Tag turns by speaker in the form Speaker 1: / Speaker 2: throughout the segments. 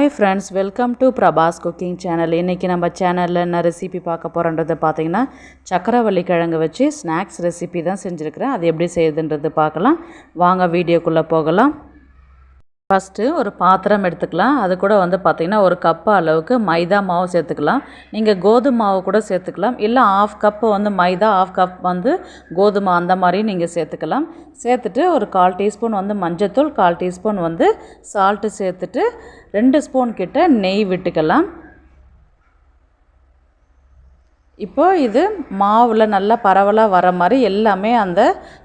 Speaker 1: Hi friends welcome to Prabhas cooking channel இன்றைக்கி நம்ம சேனலில் என்ன ரெசிபி பார்க்க போகிறோன்றது பார்த்திங்கன்னா சக்கரவள்ளி கிழங்கு வச்சு ஸ்நாக்ஸ் ரெசிபி தான் செஞ்சுருக்கிறேன். அது எப்படி செய்யுதுன்றது பார்க்கலாம். வாங்க வீடியோக்குள்ளே போகலாம். ஃபஸ்ட்டு ஒரு பாத்திரம் எடுத்துக்கலாம். அது கூட வந்து பார்த்திங்கன்னா ஒரு கப்பு அளவுக்கு மைதா மாவு சேர்த்துக்கலாம். நீங்கள் கோதுமை மாவு கூட சேர்த்துக்கலாம். இல்லை ஆஃப் கப்பு வந்து மைதா ஆஃப் கப் வந்து கோதுமை அந்த மாதிரி நீங்கள் சேர்த்துக்கலாம். சேர்த்துட்டு ஒரு கால் டீஸ்பூன் வந்து மஞ்சத்தூள் கால் டீஸ்பூன் வந்து சால்ட்டு சேர்த்துட்டு ரெண்டு ஸ்பூன் கிட்ட நெய் விட்டுக்கலாம். இப்போ இது மாவில் நல்லா பரவலாக வர மாதிரி எல்லாமே அந்த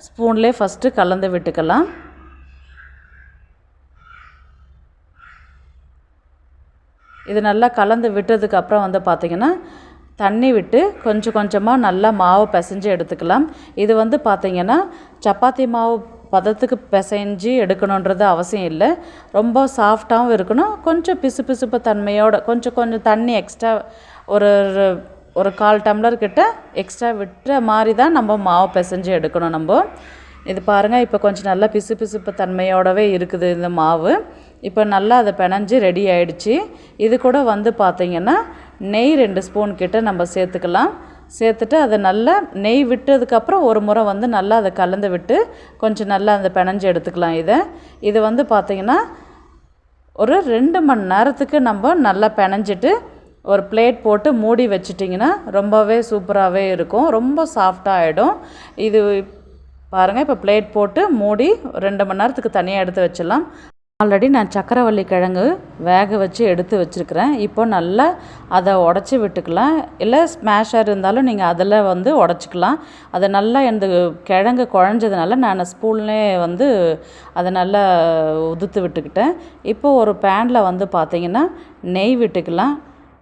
Speaker 1: ஸ்பூன்லேயே ஃபஸ்ட்டு கலந்து விட்டுக்கலாம். இது நல்லா கலந்து விட்டதுக்கு அப்புறம் வந்து பார்த்திங்கன்னா தண்ணி விட்டு கொஞ்சம் கொஞ்சமாக நல்லா மாவு பிசைஞ்சு எடுத்துக்கலாம். இது வந்து பார்த்திங்கன்னா சப்பாத்தி மாவு பதத்துக்கு பிசைஞ்சு எடுக்கணுன்றது அவசியம் இல்லை. ரொம்ப சாஃப்டாகவும் இருக்கணும். கொஞ்சம் பிசு பிசுப்பு தன்மையோட கொஞ்சம் கொஞ்சம் தண்ணி எக்ஸ்ட்ரா ஒரு ஒரு கால் டம்ளர் கிட்ட எக்ஸ்ட்ரா விட்டுற மாதிரி தான் நம்ம மாவு பிசைஞ்சு எடுக்கணும் நம்ம. இது பாருங்கள் இப்போ கொஞ்சம் நல்லா பிசு பிசுப்பு தன்மையோடவே இருக்குது இந்த மாவு. இப்போ நல்லா அதை பிணைஞ்சு ரெடி ஆயிடுச்சு. இது கூட வந்து பார்த்திங்கன்னா நெய் ரெண்டு ஸ்பூன் கிட்ட நம்ம சேர்த்துக்கலாம். சேர்த்துட்டு அதை நல்லா நெய் விட்டதுக்கப்புறம் ஒரு முறை வந்து நல்லா அதை கலந்து விட்டு கொஞ்சம் நல்லா அந்த பிணைஞ்சு எடுத்துக்கலாம் இதை. இது வந்து பார்த்திங்கன்னா ஒரு ரெண்டு மணி நேரத்துக்கு நம்ம நல்லா பிணைஞ்சிட்டு ஒரு பிளேட் போட்டு மூடி வச்சிட்டிங்கன்னா ரொம்பவே சூப்பராகவே இருக்கும். ரொம்ப சாஃப்டாக ஆகிடும் இது பாருங்கள் இப்போ பிளேட் போட்டு மூடி ரெண்டு மணி நேரத்துக்கு தனியாக எடுத்து வச்சிடலாம். ஆல்ரெடி நான் சக்கரவள்ளி கிழங்கு வேக வச்சு எடுத்து வச்சுருக்கிறேன். இப்போ நல்லா அதை உடச்சி விட்டுக்கலாம். இல்லை ஸ்மேஷர் இருந்தாலும் நீங்கள் அதில் வந்து உடச்சிக்கலாம். அதை நல்லா இந்த கிழங்கு குழஞ்சதுனால நான் ஸ்பூன்லே வந்து அதை நல்லா உதுத்து விட்டுக்கிட்டேன். இப்போ ஒரு பேனில் வந்து பார்த்திங்கன்னா நெய் விட்டுக்கலாம்.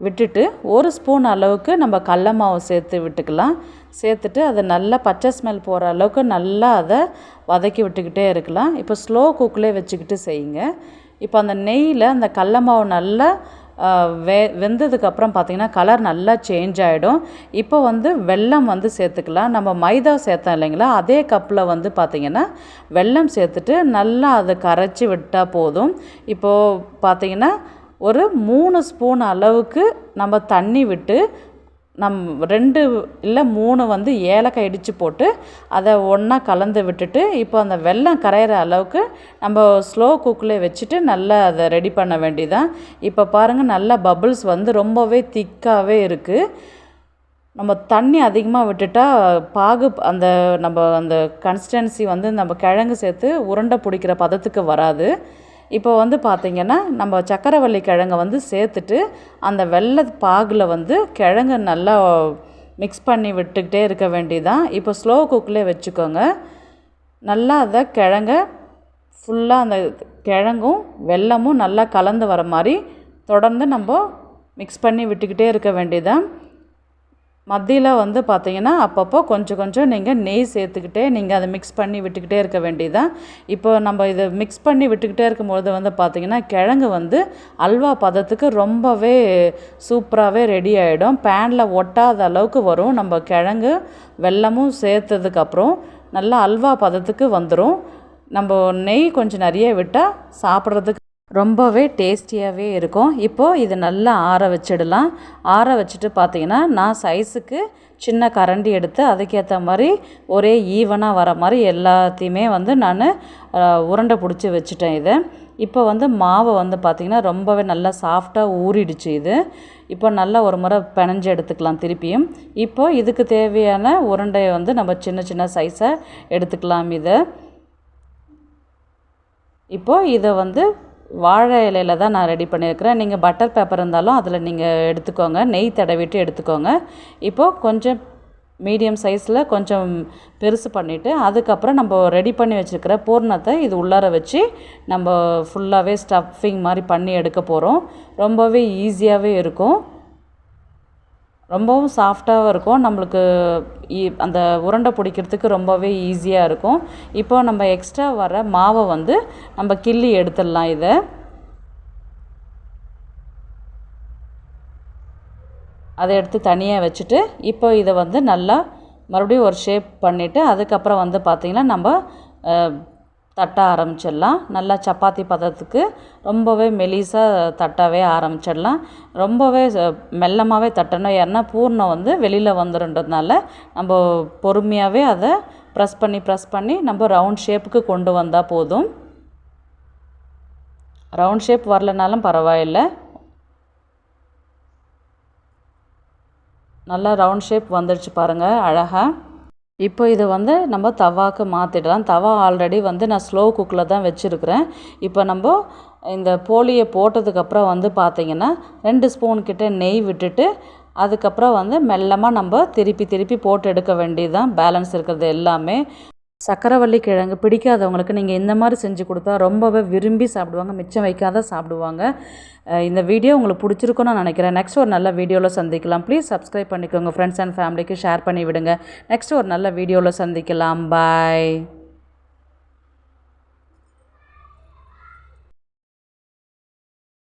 Speaker 1: விட்டுட்டு ஒரு ஸ்பூன் அளவுக்கு நம்ம கடல மாவு சேர்த்து விட்டுக்கலாம். சேர்த்துட்டு அதை நல்லா பச்சை ஸ்மெல் போகிற அளவுக்கு நல்லா அதை வதக்கி விட்டுக்கிட்டே இருக்கலாம். இப்போ ஸ்லோ குக்லேயே வச்சுக்கிட்டு செய்யுங்க. இப்போ அந்த நெய்யில் அந்த கடல மாவு நல்லா வெ வெந்ததுக்கப்புறம் பார்த்திங்கன்னா கலர் நல்லா சேஞ்ச் ஆகிடும் இப்போ வந்து வெல்லம் வந்து சேர்த்துக்கலாம். நம்ம மைதா சேர்த்தோம் இல்லைங்களா? அதே கப்பில் வந்து பார்த்திங்கன்னா வெல்லம் சேர்த்துட்டு நல்லா அதை கரைச்சி விட்டால் போதும். இப்போது பார்த்திங்கன்னா ஒரு மூணு ஸ்பூன் அளவுக்கு நம்ம தண்ணி விட்டு நம் ரெண்டு இல்லை மூணு வந்து ஏலக்காய் இடித்து போட்டு அதை ஒன்றா கலந்து விட்டுட்டு இப்போ அந்த வெல்லம் கரையிற அளவுக்கு நம்ம ஸ்லோ குக்கில் வச்சுட்டு நல்லா அதை ரெடி பண்ண வேண்டியதான் இப்போ பாருங்கள் நல்லா பபுள்ஸ் வந்து ரொம்பவே திக்காகவே இருக்குது நம்ம தண்ணி அதிகமாக விட்டுட்டா பாகு அந்த நம்ம அந்த கன்சிஸ்டன்சி வந்து நம்ம கிழங்கு சேர்த்து உருண்டை பிடிக்கிற பதத்துக்கு வராது. இப்போ வந்து பார்த்திங்கன்னா நம்ம சக்கரவள்ளி கிழங்கை வந்து சேர்த்துட்டு அந்த வெள்ளை பாகில் வந்து கிழங்கு நல்லா மிக்ஸ் பண்ணி விட்டுக்கிட்டே இருக்க வேண்டியதான் இப்போ ஸ்லோ குக்கில் வச்சுக்கோங்க. நல்லா அதை கிழங்க ஃபுல்லாக அந்த கிழங்கும் வெல்லமும் நல்லா கலந்து வர மாதிரி தொடர்ந்து நம்ம மிக்ஸ் பண்ணி விட்டுக்கிட்டே இருக்க வேண்டியதான் மத்தியில் வந்து பார்த்திங்கன்னா அப்பப்போ கொஞ்சம் கொஞ்சம் நீங்கள் நெய் சேர்த்துக்கிட்டே நீங்கள் அதை மிக்ஸ் பண்ணி விட்டுக்கிட்டே இருக்க வேண்டியதான் இப்போ நம்ம இதை மிக்ஸ் பண்ணி விட்டுக்கிட்டே இருக்கும்போது வந்து பார்த்திங்கன்னா கிழங்கு வந்து அல்வா பதத்துக்கு ரொம்பவே சூப்பராகவே ரெடி ஆகிடும் பேனில் ஒட்டாத அளவுக்கு வரும். நம்ம கிழங்கு வெல்லமும் சேர்த்ததுக்கப்புறம் நல்லா அல்வா பதத்துக்கு வந்துடும் நம்ம நெய் கொஞ்சம் நிறைய விட்டால் சாப்பிட்றதுக்கு ரொம்பவே டேஸ்டியாகவே இருக்கும். இப்போது இது நல்லா ஆற வச்சிடலாம். ஆற வச்சுட்டு பார்த்தீங்கன்னா நான் சைஸுக்கு சின்ன கரண்டி எடுத்து அதுக்கேற்ற மாதிரி ஒரே ஈவனாக வர மாதிரி எல்லாத்தையுமே வந்து நான் உருண்டை பிடிச்சி வச்சுட்டேன் இதை. இப்போ வந்து மாவை வந்து பார்த்திங்கன்னா ரொம்பவே நல்லா சாஃப்டாக ஊறிடுச்சு இது. இப்போ நல்லா ஒரு முறை பிணைஞ்சு எடுத்துக்கலாம் திருப்பியும். இப்போ இதுக்கு தேவையான உருண்டையை வந்து நம்ம சின்ன சின்ன சைஸாக எடுத்துக்கலாம் இதை. இப்போது இதை வந்து வாழை இலையில் தான் நான் ரெடி பண்ணியிருக்கிறேன் நீங்கள் பட்டர் பேப்பர் இருந்தாலும் அதில் நீங்கள் எடுத்துக்கோங்க. நெய் தடவிட்டு எடுத்துக்கோங்க. இப்போது கொஞ்சம் மீடியம் சைஸில் கொஞ்சம் பெருசு பண்ணிவிட்டு அதுக்கப்புறம் நம்ம ரெடி பண்ணி வச்சுருக்கிற பூர்ணத்தை இது உள்ளார வச்சு நம்ம ஃபுல்லாகவே ஸ்டஃபிங் மாதிரி பண்ணி எடுக்க போகிறோம் ரொம்பவே ஈஸியாகவே இருக்கும். ரொம்பவும் சாஃப்டாகவும் இருக்கும். நம்மளுக்கு அந்த உருண்டை பிடிக்கிறதுக்கு ரொம்பவே ஈஸியாக இருக்கும். இப்போ நம்ம எக்ஸ்ட்ரா வர மாவை வந்து நம்ம கிள்ளி எடுத்துடலாம் இதை. அதை எடுத்து தனியாக வச்சுட்டு இப்போ இதை வந்து நல்லா மறுபடியும் ஒரு ஷேப் பண்ணிவிட்டு அதுக்கப்புறம் வந்து பார்த்திங்கன்னா நம்ம தட்ட ஆரம்பிச்சிடலாம். நல்லா சப்பாத்தி பதத்துக்கு ரொம்பவே மெலிசாக தட்டவே ஆரம்பிச்சிடலாம். ரொம்பவே மெல்லமாகவே தட்டணும். ஏன்னா பூர்ணம் வந்து வெளியில் வந்துடுன்றதுனால நம்ம பொறுமையாகவே அதை ப்ரெஸ் பண்ணி ப்ரெஸ் பண்ணி நம்ம ரவுண்ட் ஷேப்புக்கு கொண்டு வந்தால் போதும். ரவுண்ட் ஷேப் வரலனாலும் பரவாயில்ல. நல்லா ரவுண்ட் ஷேப் வந்துடுச்சு பாருங்கள் அழகாக இப்போ இது வந்து நம்ம தவாக்கு மாற்றிடலாம் தவா ஆல்ரெடி வந்து நான் ஸ்லோ குக்கில் தான் வச்சுருக்கிறேன். இப்போ நம்ம இந்த போலியை போட்டதுக்கப்புறம் வந்து பார்த்திங்கன்னா ரெண்டு ஸ்பூன் கிட்ட நெய் விட்டுட்டு அதுக்கப்புறம் வந்து மெல்லமாக நம்ம திருப்பி திருப்பி போட்டு எடுக்க வேண்டியது தான் பேலன்ஸ் இருக்கிறது எல்லாமே. சக்கரவள்ளி கிழங்கு பிடிக்காதவங்களுக்கு நீங்கள் இந்த மாதிரி செஞ்சு கொடுத்தா ரொம்பவே விரும்பி சாப்பிடுவாங்க மிச்சம் வைக்காத சாப்பிடுவாங்க. இந்த வீடியோ உங்களுக்கு பிடிச்சிருக்குன்னு நான் நினைக்கிறேன். நெக்ஸ்ட் ஒரு நல்ல வீடியோவில் சந்திக்கலாம். ப்ளீஸ் சப்ஸ்கிரைப் பண்ணிக்கோங்க. ஃப்ரெண்ட்ஸ் அண்ட் ஃபேமிலிக்கு ஷேர் பண்ணி விடுங்க நெக்ஸ்ட் ஒரு நல்ல வீடியோவில் சந்திக்கலாம். பாய்